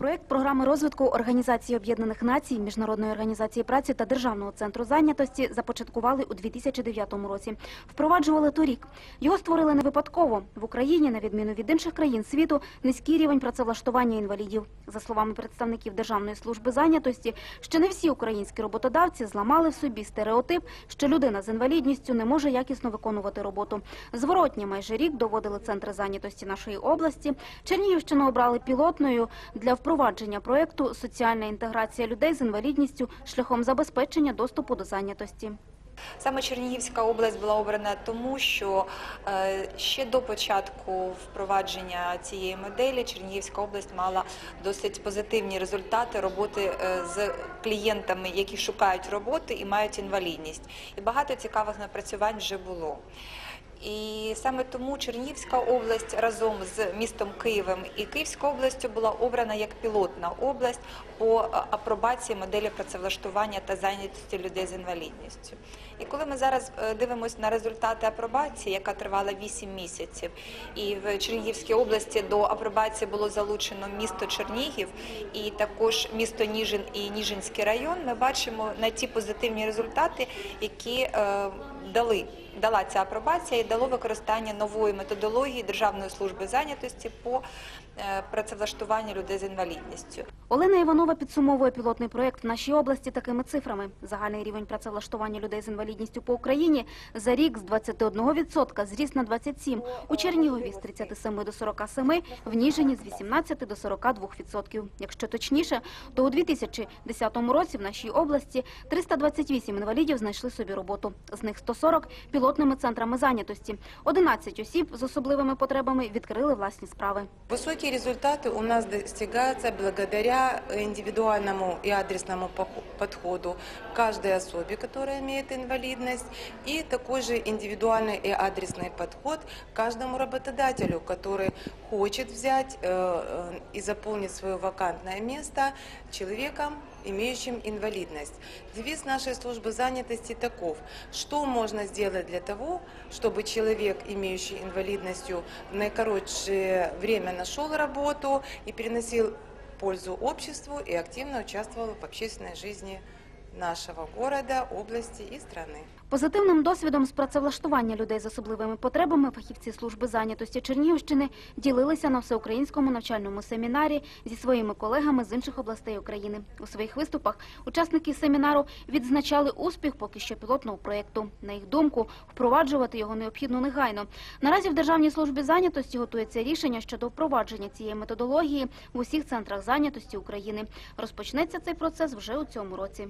Проект програми розвитку Організації Об'єднаних Націй, Міжнародної організації праці та Державного центру зайнятості започаткували у 2009 році. Впроваджували торік. Його створили не випадково. В Україні, на відміну від інших країн світу, низький рівень працевлаштування інвалідів. За словами представників Державної служби зайнятості, ще не всі українські роботодавці зламали в собі стереотип, що людина з інвалідністю не може якісно виконувати роботу. Зворотні майже рік доводили центри зайнятості нашої області. Чернігівщину обрали пілотною для впровадження проєкту «Соціальна інтеграція людей з інвалідністю шляхом забезпечення доступу до зайнятості». Саме Чернігівська область була обрана тому, що е, ще до початку впровадження цієї моделі Чернігівська область мала досить позитивні результати роботи е, з клієнтами, які шукають роботи і мають інвалідність. І багато цікавих напрацювань вже було. І саме тому Чернігівська область разом з містом Києвом і Київською областю була обрана як пілотна область по е, апробації моделі працевлаштування та зайнятості людей з інвалідністю. І коли ми зараз е, дивимося на результати апробації, яка тривала 8 місяців, і в Чернігівській області до апробації було залучено місто Чернігів і також місто Ніжин і Ніжинський район, ми бачимо на ті позитивні результати, які е, дали дала ця апробація і дало використання нової методології Державної служби зайнятості по е, працевлаштуванню людей з інвалідністю. Олена Іванова підсумовує пілотний проєкт в нашій області такими цифрами. Загальний рівень працевлаштування людей з інвалідністю по Україні за рік з 21% зріс на 27%, у Чернігові з 37 до 47%, в Ніжині з 18 до 42%. Якщо точніше, то у 2010 році в нашій області 328 інвалідів знайшли собі роботу. З них 140 – пілотними центрами зайнятості. 11 осіб з особливими потребами відкрили власні справи. Высокие результаты у нас достигаются благодаря индивидуальному и адресному пох- подходу к каждой особе, которая имеет инвалидность, и такой же индивидуальный и адресный подход к каждому работодателю, который хочет взять э, э, имеющим инвалидность. Девиз нашей службы занятости таков. Что можно сделать для того, чтобы человек, имеющий инвалидностью, в наикоротшее время нашел работу и переносил пользу обществу и активно участвовал в общественной жизни нашего города, области и страны. Позитивним досвідом з працевлаштування людей з особливими потребами фахівці служби зайнятості Чернігівщини ділилися на всеукраїнському навчальному семінарі зі своїми колегами з інших областей України. У своїх виступах учасники семінару відзначали успіх поки що пілотного проєкту. На їх думку, впроваджувати його необхідно негайно. Наразі в Державній службі зайнятості готується рішення щодо впровадження цієї методології в усіх центрах зайнятості України. Розпочнеться цей процес вже у цьому році.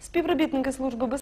Співробітники служби безпеки